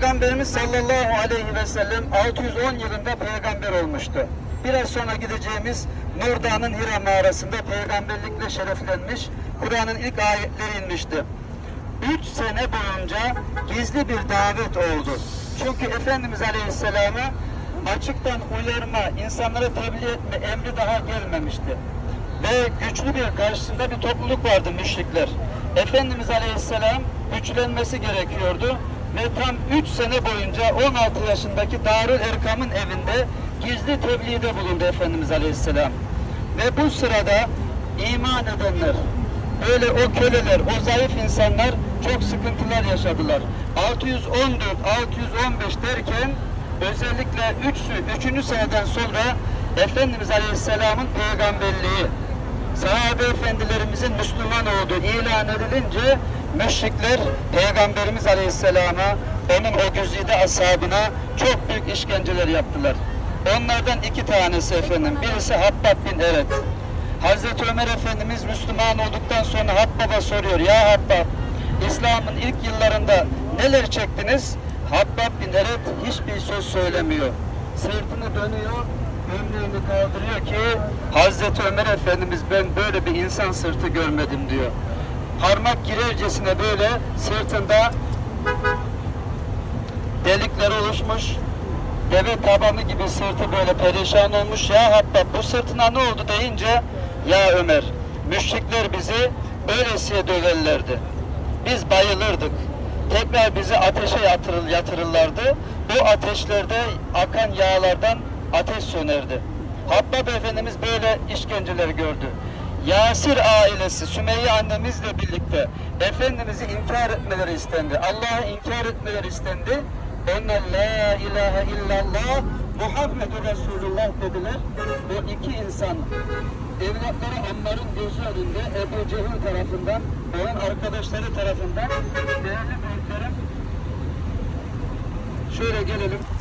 Peygamberimiz sallallahu aleyhi ve sellem 610 yılında peygamber olmuştu. Biraz sonra gideceğimiz Nur Dağı'nın Hira mağarasında peygamberlikle şereflenmiş, Kur'an'ın ilk ayetleri inmişti. Üç sene boyunca gizli bir davet oldu. Çünkü Efendimiz Aleyhisselam'a açıktan uyarma, insanlara tebliğ etme emri daha gelmemişti. Ve güçlü bir karşısında bir topluluk vardı müşrikler. Efendimiz Aleyhisselam güçlenmesi gerekiyordu ve tam 3 sene boyunca 16 yaşındaki Darül Erkam'ın evinde gizli tebliğde bulundu Efendimiz Aleyhisselam. Ve bu sırada iman edenler, böyle o köleler, o zayıf insanlar çok sıkıntılar yaşadılar. 614, 615 derken özellikle 3. 3. seneden sonra Efendimiz Aleyhisselam'ın peygamberliği, sahabe efendilerimizin Müslüman olduğu ilan edilince müşrikler Peygamberimiz Aleyhisselam'a, onun o güzide ashabına çok büyük işkenceler yaptılar. Onlardan iki tanesi efendim. Birisi Habbab bin Eret. Hazreti Ömer Efendimiz Müslüman olduktan sonra Habbab'a soruyor. Ya Habbab, İslam'ın ilk yıllarında neler çektiniz? Habbab bin Eret hiçbir söz söylemiyor. Sırtını dönüyor, gömleğini kaldırıyor ki Hazreti Ömer Efendimiz ben böyle bir insan sırtı görmedim diyor. Parmak girercesine böyle sırtında delikler oluşmuş. Deve tabanı gibi sırtı böyle perişan olmuş. Ya hatta bu sırtına ne oldu deyince ya Ömer müşrikler bizi öylesiye döverlerdi. Biz bayılırdık. Tekrar bizi ateşe yatırıl, yatırırlardı. Bu ateşlerde akan yağlardan ateş sönerdi. Habbab Efendimiz böyle işkenceler gördü. Yasir ailesi Sümeyye annemizle birlikte Efendimiz'i inkar etmeleri istendi. Allah'ı inkar etmeleri istendi. Onlar la ilahe illallah Muhammedur Resulullah dediler. Bu iki insan evlatları Ammar'ın gözü önünde Ebu Cehil tarafından onun arkadaşları tarafından değerli büyüklerim şöyle gelelim.